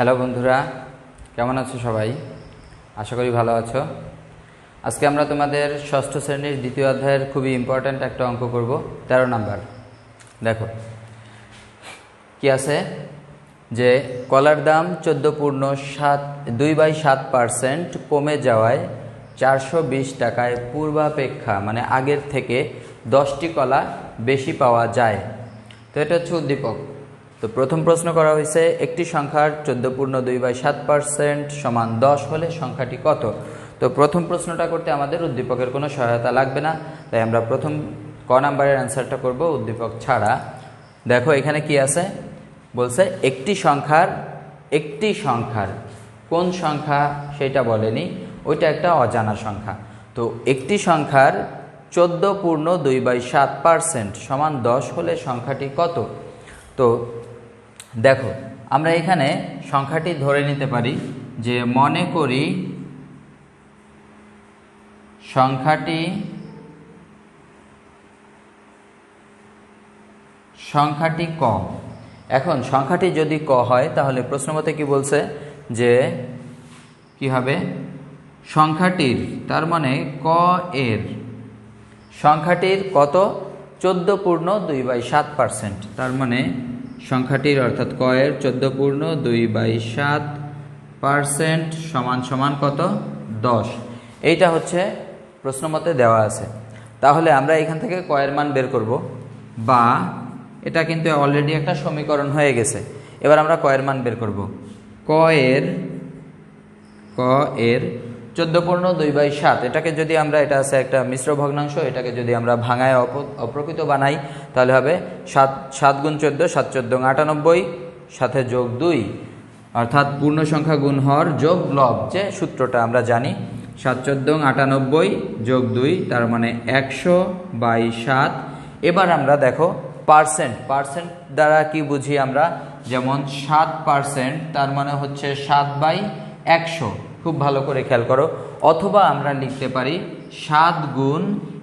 Hello বন্ধুরা, কেমন আছো সবাই? আশা করি ভালো আছো। আজকে আমরা তোমাদের ষষ্ঠ শ্রেণির দ্বিতীয় অধ্যায়ের খুবই ইম্পর্ট্যান্ট একটা অঙ্ক করব, তেরো নাম্বার। দেখো, কি আছে? যে কলার দাম চোদ্দ পূর্ণ সাত, দুই বাই সাত পার্সেন্ট কমে যাওয়ায় চারশো বিশ টাকায় পূর্বাপেক্ষা মানে আগের থেকে দশটি কলা বেশি পাওয়া যায়। তো এটা হচ্ছে উদ্দীপক। তো প্রথম প্রশ্ন করা হয়েছে, একটি সংখ্যার চোদ্দ পূর্ণ দুই বাই সাত পার্সেন্ট সমান দশ হলে সংখ্যাটি কত? তো প্রথম প্রশ্নটা করতে আমাদের উদ্দীপকের কোনো সহায়তা লাগবে না, তাই আমরা প্রথম ক নাম্বারের অ্যান্সারটা করব উদ্দীপক ছাড়া। দেখো এখানে কি আছে? বলছে, একটি সংখ্যার একটি সংখ্যার, কোন সংখ্যা সেটা বলেনি, ওইটা একটা অজানা সংখ্যা। তো একটি সংখ্যার চোদ্দ পূর্ণ দুই বাই সাত পার্সেন্ট সমান দশ হলে সংখ্যাটি কত? তো দেখো, আমরা এখানে সংখ্যাটি ধরে নিতে পারি যে মনে করি সংখ্যাটি সংখ্যাটি ক। এখন সংখ্যাটি যদি ক হয়, তাহলে প্রশ্নমতে কি বলছে? যে কি হবে? সংখ্যাটির, তার মানে ক এর। সংখ্যাটির কত? চোদ্দ পূর্ণ দুই বাই সাত পার্সেন্ট। তার মানে সংখ্যাটির অর্থাৎ ক এর চোদ্দ পূর্ণ দুই বাই সাত পার্সেন্ট সমান সমান কত? দশ। এইটা হচ্ছে প্রশ্নমতে দেওয়া আছে। তাহলে আমরা এখান থেকে কয়ের মান বের করব। বা এটা কিন্তু অলরেডি একটা সমীকরণ হয়ে গেছে। এবার আমরা কয়ের মান বের করব। ক এর ক এর চোদ্দ পূর্ণ দুই বাই সাত। এটাকে যদি আমরা, এটা আছে একটা মিশ্র ভগ্নাংশ, এটাকে যদি আমরা ভাঙায় অপ, অপ্রকৃত বানাই, তাহলে হবে সাত সাত গুণ চোদ্দ, সাত চোদ্দ আটানব্বই, সাথে যোগ দুই। অর্থাৎ পূর্ণ সংখ্যা গুণ হর যোগ লব, যে সূত্রটা আমরা জানি, সাত চোদ্দ আটানব্বই যোগ দুই, তার মানে একশো বাই সাত। এবার আমরা দেখো পার্সেন্ট। পার্সেন্ট দ্বারা কি বুঝি আমরা? যেমন সাত পার্সেন্ট, তার মানে হচ্ছে সাত বাই একশো। খুব ভালো করে খেয়াল করো। অথবা আমরা লিখতে পারি সাত গুণ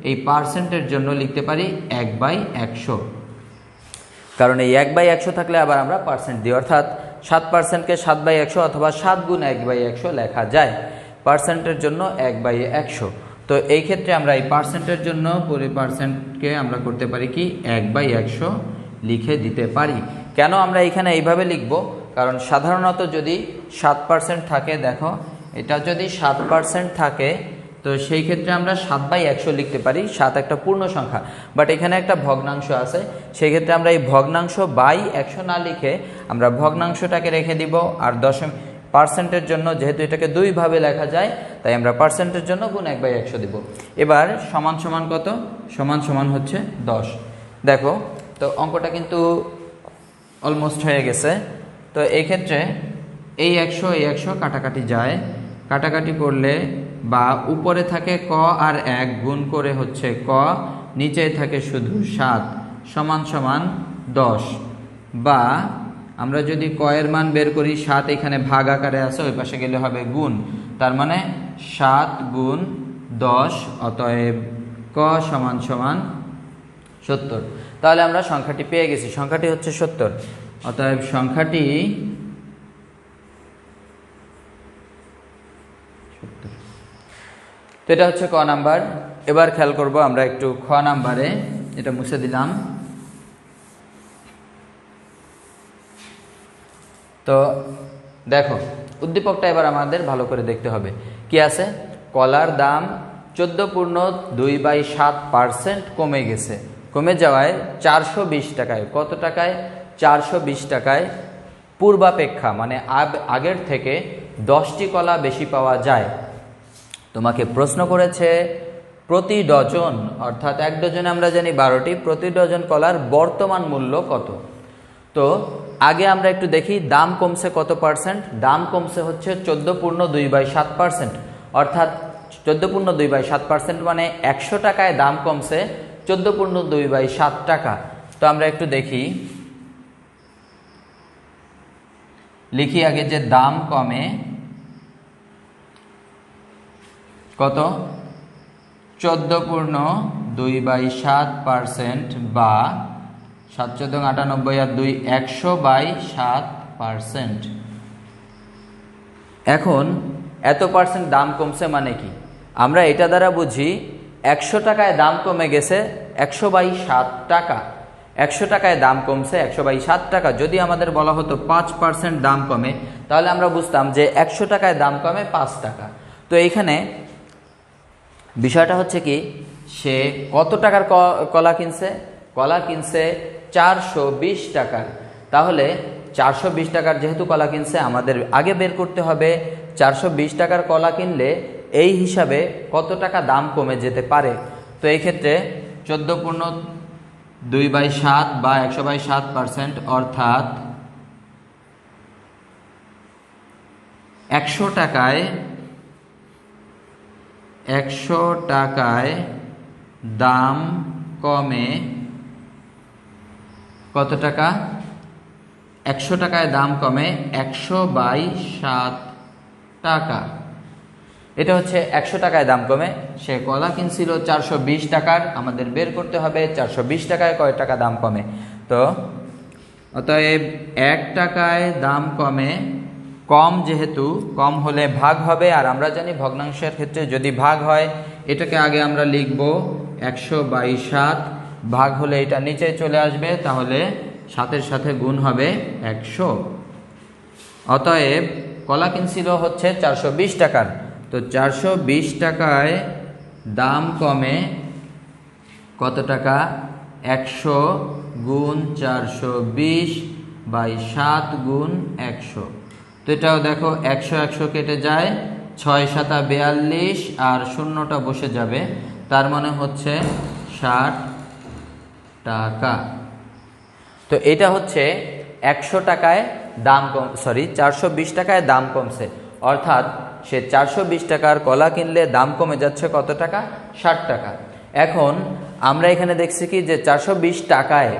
এই পার্সেন্টের জন্য লিখতে পারি এক বাই একশো। কারণ এই এক বাই একশো থাকলে আবার আমরা পার্সেন্ট দিই। অর্থাৎ সাত পার্সেন্টকে সাত বাই একশো অথবা সাত গুণ এক বাই একশো লেখা যায়। পার্সেন্টের জন্য এক বাই একশো। তো এই ক্ষেত্রে আমরা এই পার্সেন্টের জন্য পুরো পার্সেন্টকে আমরা করতে পারি কি? এক বাই একশো লিখে দিতে পারি। কেন আমরা এখানে এইভাবে লিখব? কারণ সাধারণত যদি সাত পার্সেন্ট থাকে, দেখো এটা যদি সাত পার্সেন্ট থাকে, তো সেই ক্ষেত্রে আমরা সাত বাই একশো লিখতে পারি, সাত একটা পূর্ণ সংখ্যা। বাট এখানে একটা ভগ্নাংশ আছে, সেই ক্ষেত্রে আমরা এই ভগ্নাংশ বাই একশো না লিখে আমরা ভগ্নাংশটাকে রেখে দিব, আর দশম পার্সেন্টের জন্য যেহেতু এটাকে দুইভাবে লেখা যায়, তাই আমরা পার্সেন্টের জন্য গুণ এক বাই একশো দিব। এবার সমান সমান কত? সমান সমান হচ্ছে দশ। দেখো, তো অঙ্কটা কিন্তু অলমোস্ট হয়ে গেছে। তো এক্ষেত্রে এই একশো এই একশো কাটাকাটি যায় কাটাকাটি করলে বা উপরে থাকে ক আর এক গুণ করে হচ্ছে ক নিচে থাকে শুধু সাত, সমান সমান দশ। বা আমরা যদি কয়ের মান বের করি, সাত এখানে ভাগ আকারে আছে, ওই পাশে গেলে হবে গুণ। তার মানে সাত গুণ দশ, অতএব ক সমান সমান সত্তর। তাহলে আমরা সংখ্যাটি পেয়ে গেছি। সংখ্যাটি হচ্ছে সত্তর। অতএব সংখ্যাটি তো এটা হচ্ছে ক নাম্বার। এবার খেয়াল করব আমরা একটু খ নাম্বারে, এটা মুছে দিলাম। তো দেখো, উদ্দীপকটা এবার আমাদের ভালো করে দেখতে হবে। কি আছে? কলার দাম চোদ্দ পূর্ণ দুই বাই সাত পার্সেন্ট কমে গেছে। কমে যাওয়ায় চারশো বিশ টাকায়। কত টাকায়? চারশো বিশ টাকায় পূর্বাপেক্ষা মানে আগের থেকে দশটি কলা বেশি পাওয়া যায়। তোমাকে প্রশ্ন করেছে, প্রতি ডজন, অর্থাৎ এক ডজনে আমরা জানি বারোটি, প্রতি ডজন কলার বর্তমান মূল্য কত? তো আগে আমরা একটু দেখি, দাম কমছে কত পার্সেন্ট? দাম কমছে হচ্ছে চোদ্দ পূর্ণ দুই বাই সাত পার্সেন্ট। অর্থাৎ চোদ্দ পূর্ণ দুই বাই সাত পার্সেন্ট মানে একশো টাকায় দাম কমছে চোদ্দ পূর্ণ দুই বাই সাত টাকা। তো আমরা একটু দেখি। লিখি আগে যে দাম কমে, কত? চোদ্দ পূর্ণ দুই বাই সাত পার্সেন্ট বা সাত চোদ্দ আটানব্বই আর দুই একশো বাই সাত পার্সেন্ট। এখন এত পার্সেন্ট দাম কমছে মানে কি? আমরা এটা দ্বারা বুঝি একশো টাকায় দাম কমে গেছে একশো বাই সাত টাকা। একশো টাকায় দাম কমছে, একশো বাই সাত টাকা। যদি আমাদের বলা হতো পাঁচ পার্সেন্ট দাম কমে, তাহলে আমরা বুঝতাম যে একশো টাকায় দাম কমে পাঁচ টাকা। তো এইখানে বিষয়টা হচ্ছে কি, সে কত টাকার কলা কিনছে? কলা কিনছে চারশো বিশ টাকার। তাহলে চারশো বিশ টাকার যেহেতু কলা কিনছে, আমাদের আগে বের করতে হবে, চারশো বিশ টাকার কলা কিনলে এই হিসাবে কত টাকা দাম কমে যেতে পারে? তো এই ক্ষেত্রে চোদ্দ পূর্ণ দুই বাই সাত বা একশো বাই সাত পার্সেন্ট, অর্থাৎ একশো টাকায় একশো টাকায় দাম কমে কত টাকা? একশো টাকায় দাম কমে একশো বাই সাত টাকা। এটা হচ্ছে একশো টাকায় দাম কমে। সে কলা কিনছিল চারশো বিশ টাকার, আমাদের বের করতে হবে চারশো বিশ টাকায়, কয় টাকা দাম কমে? তো, অতএব এক টাকায় দাম কমে, কম যেহেতু, কম হলে ভাগ হবে, আর আমরা জানি ভগ্নাংশের ক্ষেত্রে যদি ভাগ হয়, এটাকে আগে আমরা লিখব একশো বাই সাত, ভাগ হলে এটা নিচে চলে আসবে, তাহলে সাতের সাথে গুণ হবে একশো। অতএব কলা কিনছিল হচ্ছে চারশো বিশ টাকার তো চারশো বিশ টাকায় দাম কমে কত টাকা? একশো গুণ চারশো বিশ বাই সাত গুণ একশো। তো এটাও দেখো, একশো একশো কেটে যায়, ছয় সাতা বেয়াল্লিশ আর শূন্যটা বসে যাবে। তার মানে হচ্ছে ষাট টাকা। তো এটা হচ্ছে একশো টাকায় দাম কম সরি চারশো বিশ টাকায় দাম কমছে। অর্থাৎ সে চারশো বিশ টাকার কলা কিনলে দাম কমে যাচ্ছে কত টাকা? ষাট টাকা। এখন আমরা এখানে দেখছি কি যে চারশো বিশ টাকায়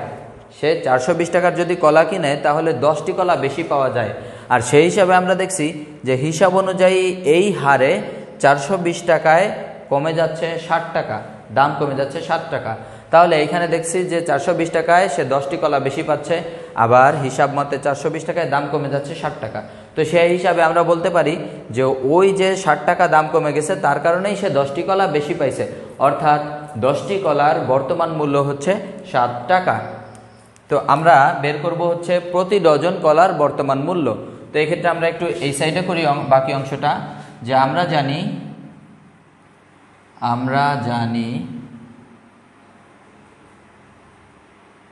সে চারশো বিশ টাকার যদি কলা কিনে, তাহলে দশটি কলা বেশি পাওয়া যায়। আর সেই হিসাবে আমরা দেখছি যে হিসাব অনুযায়ী এই হারে চারশো বিশ টাকায় কমে যাচ্ছে ষাট টাকা, দাম কমে যাচ্ছে ষাট টাকা। তাহলে এইখানে দেখছি যে চারশো বিশ টাকায় সে দশটি কলা বেশি পাচ্ছে, আবার হিসাব মতে চারশো বিশ টাকায় দাম কমে যাচ্ছে ষাট টাকা। তো সেই হিসাবে আমরা বলতে পারি যে ওই যে ষাট টাকা দাম কমে গেছে, তার কারণেই সে দশটি কলা বেশি পাইছে। অর্থাৎ দশটি কলার বর্তমান মূল্য হচ্ছে সাত টাকা। তো আমরা বের করব হচ্ছে প্রতি ডজন কলার বর্তমান মূল্য। তো এক্ষেত্রে আমরা একটু এই সাইডে করি বাকি অংশটা। যে আমরা জানি আমরা জানি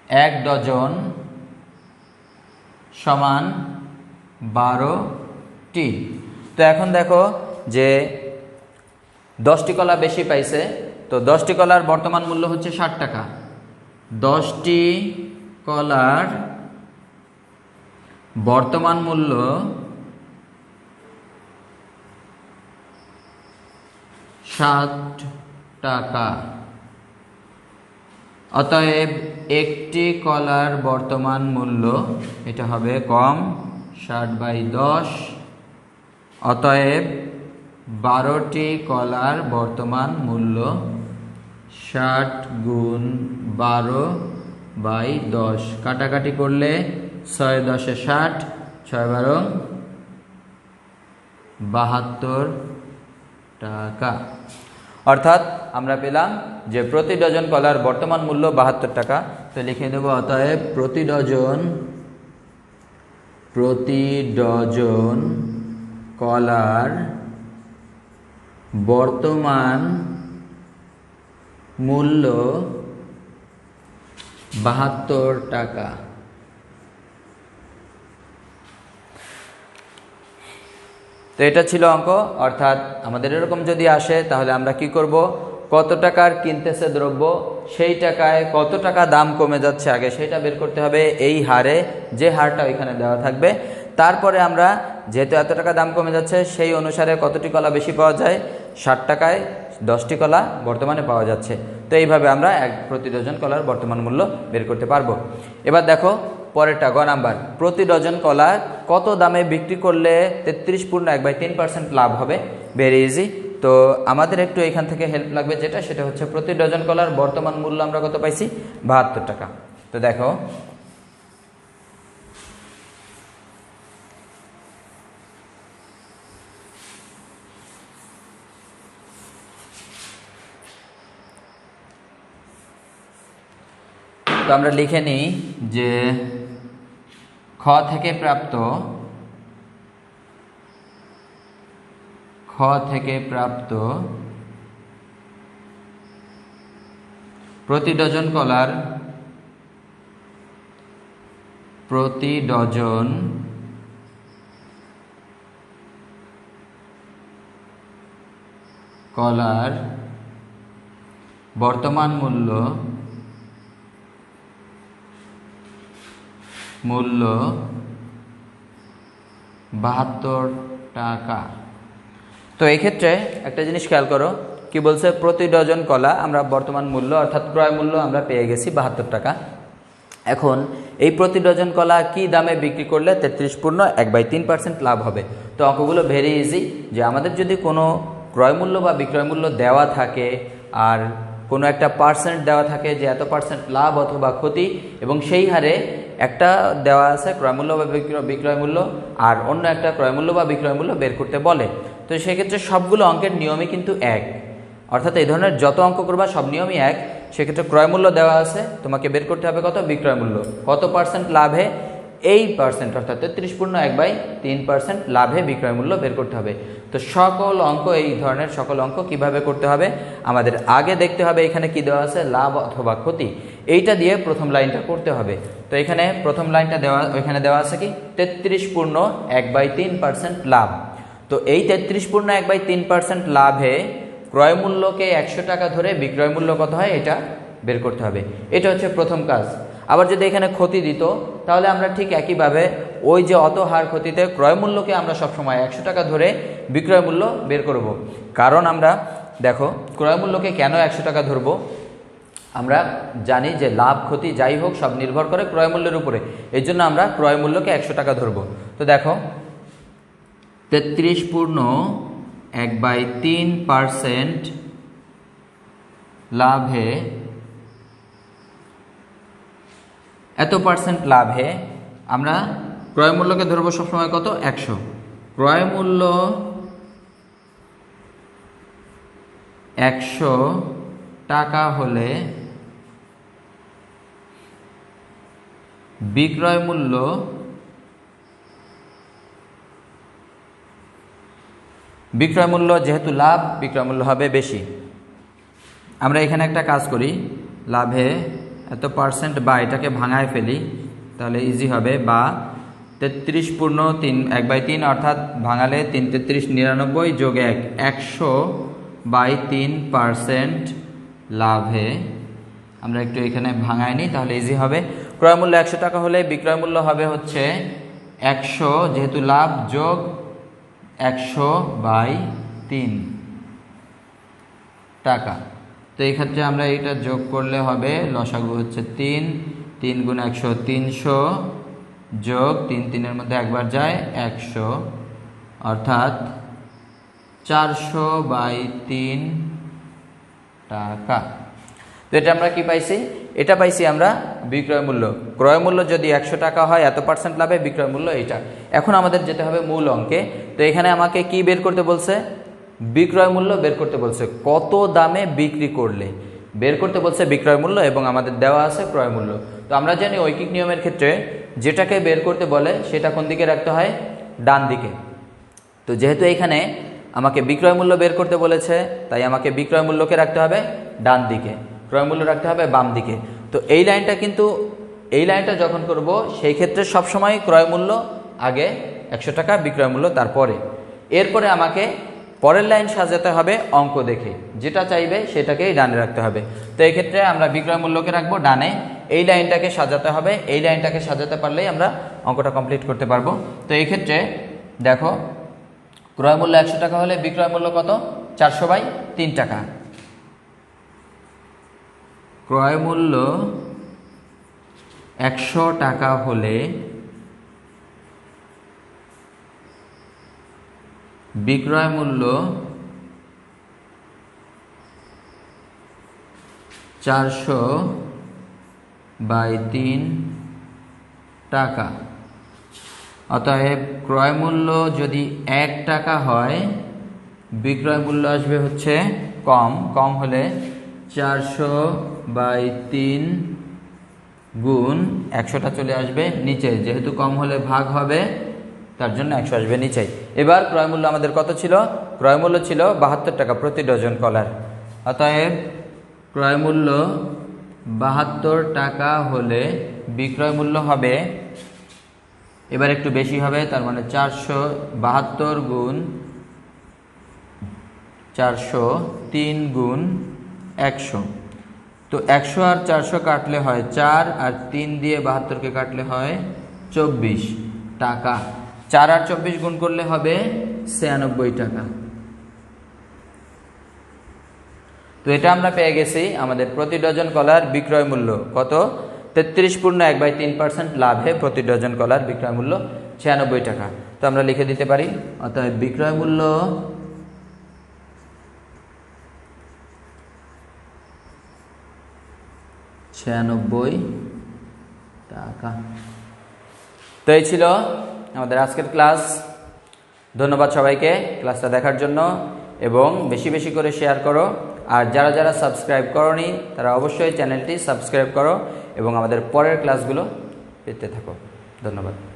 এক ডজন সমান বারোটি তো এখন দেখো যে দশটি কলা বেশি পাইছে, তো দশটি কলার বর্তমান মূল্য হচ্ছে ষাট টাকা। দশটি কলার বর্তমান মূল্য ষাট টাকা। অতএব একটি কলার বর্তমান মূল্য, এটা হবে কম ষাট বাই দশ। অতএব বারোটি কলার বর্তমান মূল্য ষাট গুণ বারো বাই দশ। কাটাকাটি করলে ছয় দশে ষাট, ছয় বারো বাহাত্তর টাকা। অর্থাৎ আমরা পেলাম যে প্রতি ডজন কলার বর্তমান মূল্য বাহাত্তর টাকা। তো লিখে দেবো, অতএব প্রতি ডজন প্রতি ডজন কলার বর্তমান মূল্য বাহাত্তর টাকা। তো এটা ছিল অঙ্ক, অর্থাৎ আমাদের এরকম যদি আসে, তাহলে আমরা কি করব? কত টাকার কিনতেছে দ্রব্য, সেই টাকায় কত টাকা দাম কমে যাচ্ছে আগে, সেটা বের করতে হবে এই হারে, যে হারটা ওইখানে দেওয়া থাকবে। তারপরে আমরা যেহেতু এত টাকা দাম কমে যাচ্ছে, সেই অনুসারে কতটি কলা বেশি পাওয়া যায়? ষাট টাকায় দশটি কলা বর্তমানে পাওয়া যাচ্ছে। তো এইভাবে আমরা এক প্রতি ডজন কলার বর্তমান মূল্য বের করতে পারব। এবার দেখো পরেরটা, গ নাম্বার। প্রতি ডজন কলা কত দামে বিক্রি করলে তেত্রিশ পূর্ণ এক বাই তিন পার্সেন্ট লাভ হবে? ভেরি ইজি তো আমাদের একটু এখান থেকে হেল্প লাগবে যেটা, সেটা হচ্ছে প্রতি ডজন কলার বর্তমান মূল্য আমরা কত পাইছি? বাহাত্তর টাকা। তো দেখো। তো আমরা লিখে নিই যে, খ থেকে প্রাপ্ত খ থেকে প্রাপ্ত প্রতি ডজন কলার প্রতি ডজন কলার বর্তমান মূল্য মূল্য বাহাত্তর টাকা। তো এই ক্ষেত্রে একটা জিনিস খেয়াল করো, কি বলছে, প্রতি ডজন কলা আমরা বর্তমান মূল্য, অর্থাৎ ক্রয় মূল্য আমরা পেয়ে গেছি বাহাত্তর টাকা। এখন এই প্রতি ডজন কলা কি দামে বিক্রি করলে তেত্রিশ পূর্ণ এক বাই তিন পার্সেন্ট লাভ হবে? তো অঙ্কগুলো ভেরি ইজি যে আমাদের যদি কোনো ক্রয় মূল্য বা বিক্রয় মূল্য দেওয়া থাকে, আর কোনো একটা পার্সেন্ট দেওয়া থাকে যে এত পার্সেন্ট লাভ অথবা ক্ষতি, এবং সেই হারে একটা দেওয়া আছে ক্রয় মূল্য বা বিক্রয় মূল্য, আর অন্য একটা ক্রয় মূল্য বা বিক্রয় মূল্য বের করতে বলে। তো সেক্ষেত্রে সবগুলো অঙ্কের নিয়মই কিন্তু এক। অর্থাৎ এই ধরনের যত অঙ্ক করবা, সব নিয়মই এক। সেক্ষেত্রে ক্রয় মূল্য দেওয়া আছে। তোমাকে বের করতে হবে কত? বিক্রয় মূল্য। কত পার্সেন্ট লাভে? এই পার্সেন্ট অর্থাৎ তেত্রিশ পূর্ণ এক বাই তিন পার্সেন্ট লাভে বিক্রয় মূল্য বের করতে হবে। তো সকল অঙ্ক, এই ধরনের সকল অঙ্ক কীভাবে করতে হবে? আমাদের আগে দেখতে হবে এখানে কি দেওয়া আছে? লাভ অথবা ক্ষতি। এইটা দিয়ে প্রথম লাইনটা করতে হবে। তো এখানে প্রথম লাইনটা দেওয়া ওইখানে দেওয়া আছে কি? তেত্রিশ পূর্ণ এক বাই তিন পার্সেন্ট লাভ। তো এই তেত্রিশ পূর্ণ এক বাই তিন পার্সেন্ট লাভে ক্রয় মূল্যকে একশো টাকা ধরে বিক্রয় মূল্য কত হয়? এটা বের করতে হবে। এটা হচ্ছে প্রথম কাজ। আবার যদি এখানে ক্ষতি দিত, তাহলে আমরা ঠিক একইভাবে ওই যে অত হার ক্ষতিতে ক্রয় মূল্যকে আমরা সবসময় একশো টাকা ধরে বিক্রয় মূল্য বের করব। কারণ আমরা, দেখো, ক্রয় মূল্যকে কেন একশো টাকা ধরবো? আমরা জানি যে লাভ, ক্ষতি যাই হোক, সব নির্ভর করে ক্রয় মূল্যের উপরে। এই জন্য আমরা ক্রয় মূল্যকে একশো টাকা ধরবো। তো দেখো তেত্রিশ পূর্ণ এক বাই তিন পার্সেন্ট লাভে, এত পার্সেন্ট লাভে আমরা ক্রয় মূল্যকে ধরবো সবসময় কত? একশো। ক্রয় মূল্য একশো টাকা হলে বিক্রয় মূল্য বিক্রয় মূল্য যেহেতু লাভ বিক্রয় মূল্য হবে বেশি। আমরা এখানে একটা কাজ করি, লাভে এত পার্সেন্ট বা এটাকে ভাঙায় ফেলি, তাহলে ইজি হবে, বা তেত্রিশ পূর্ণ তিন, এক বাই তিন, অর্থাৎ ভাঙালে তিন তেত্রিশ নিরানব্বই যোগ এক, একশো বাই তিন পার্সেন্ট লাভে। আমরা একটু এখানে ভাঙায় নিই, তাহলে ইজি হবে। ক্রয় মূল্য একশো টাকা হলে বিক্রয় মূল্য হবে হচ্ছে একশো, যেহেতু লাভ যোগ একশো বাই তিন টাকা। তো এই ক্ষেত্রে আমরা এটা যোগ করলে হবে, লসাগু হচ্ছে তিন তিন গুণ একশো তিনশো যোগ তিন তিনের মধ্যে একবার যায় একশো, অর্থাৎ চারশো বাই তিন টাকা। তো এটা আমরা কি পাইছি? এটা পাইছি আমরা বিক্রয় মূল্য। ক্রয় মূল্য যদি একশো টাকা হয়, এত পার্সেন্ট লাভে বিক্রয় মূল্য এটা এখন আমাদের যেতে হবে মূল অঙ্কে। তো এখানে আমাকে কি বের করতে বলছে? বিক্রয় মূল্য বের করতে বলছে, কত দামে বিক্রি করলে? বের করতে বলছে বিক্রয় মূল্য এবং আমাদের দেওয়া আছে ক্রয় মূল্য। তো আমরা জানি ঐকিক নিয়মের ক্ষেত্রে যেটাকে বের করতে বলে সেটা কোন দিকে রাখতে হয়? ডান দিকে। তো যেহেতু এখানে আমাকে বিক্রয় মূল্য বের করতে বলেছে, তাই আমাকে বিক্রয় মূল্যকে রাখতে হবে ডান দিকে। ক্রয় মূল্য রাখতে হবে বাম দিকে। তো এই লাইনটা কিন্তু, এই লাইনটা যখন করব, সেই ক্ষেত্রে সবসময় ক্রয় মূল্য আগে একশো টাকা, বিক্রয় মূল্য তারপরে। এরপরে আমাকে পরের লাইন সাজাতে হবে অঙ্ক দেখে। যেটা চাইবে সেটাকেই ডানে রাখতে হবে। তো এই ক্ষেত্রে আমরা বিক্রয় মূল্যকে রাখব ডানে। এই লাইনটাকে সাজাতে হবে। এই লাইনটাকে সাজাতে পারলেই আমরা অঙ্কটা কমপ্লিট করতে পারব। তো এই ক্ষেত্রে দেখো, ক্রয় মূল্য একশো টাকা হলে বিক্রয় মূল্য কত? চারশো বাই তিন টাকা। ক্রয় মূল্য একশো টাকা হলে বিক্রয় মূল্য চারশো বাই তিন টাকা। অতএব ক্রয় মূল্য যদি এক টাকা হয়, বিক্রয় মূল্য আসবে হচ্ছে কম। কম হলে চারশো বাই তিন গুণ একশোটা চলে আসবে নিচে। যেহেতু কম হলে ভাগ হবে, তার জন্য একশো আসবে নিচে। এবার ক্রয় মূল্য আমাদের কত ছিল? ক্রয় মূল্য ছিল বাহাত্তর টাকা প্রতি ডজন কলার। অতএব ক্রয় মূল্য বাহাত্তর টাকা হলে বিক্রয় মূল্য হবে, এবার একটু বেশি হবে, তার মানে চারশো বাহাত্তর গুণ চারশো তিন গুণ একশো। তো একশো আর চারশো কাটলে হয় চার, আর তিন দিয়ে বাহাত্তরকে কাটলে হয় চব্বিশ টাকা। চার আর চব্বিশ গুণ করলে হবে ছিয়ানব্বই টাকা। তো এটা আমরা পেয়ে গেছি আমাদের প্রতি ডজন কলার বিক্রয় মূল্য। কত? তেত্রিশ পূর্ণ এক বাই তিন পার্সেন্ট লাভে প্রতি ডজন কলার বিক্রয় মূল্য ছিয়ানব্বই টাকা। তো আমরা লিখে দিতে পারি, অতএব বিক্রয় মূল্য ছিয়ানব্বই টাকা। তো এই ছিল আমাদের আজকের ক্লাস। ধন্যবাদ সবাইকে ক্লাসটা দেখার জন্য এবং বেশি বেশি করে শেয়ার করো। আর যারা যারা সাবস্ক্রাইব করনি, তারা অবশ্যই চ্যানেলটি সাবস্ক্রাইব করো এবং আমাদের পরের ক্লাসগুলো পেতে থাকো। ধন্যবাদ।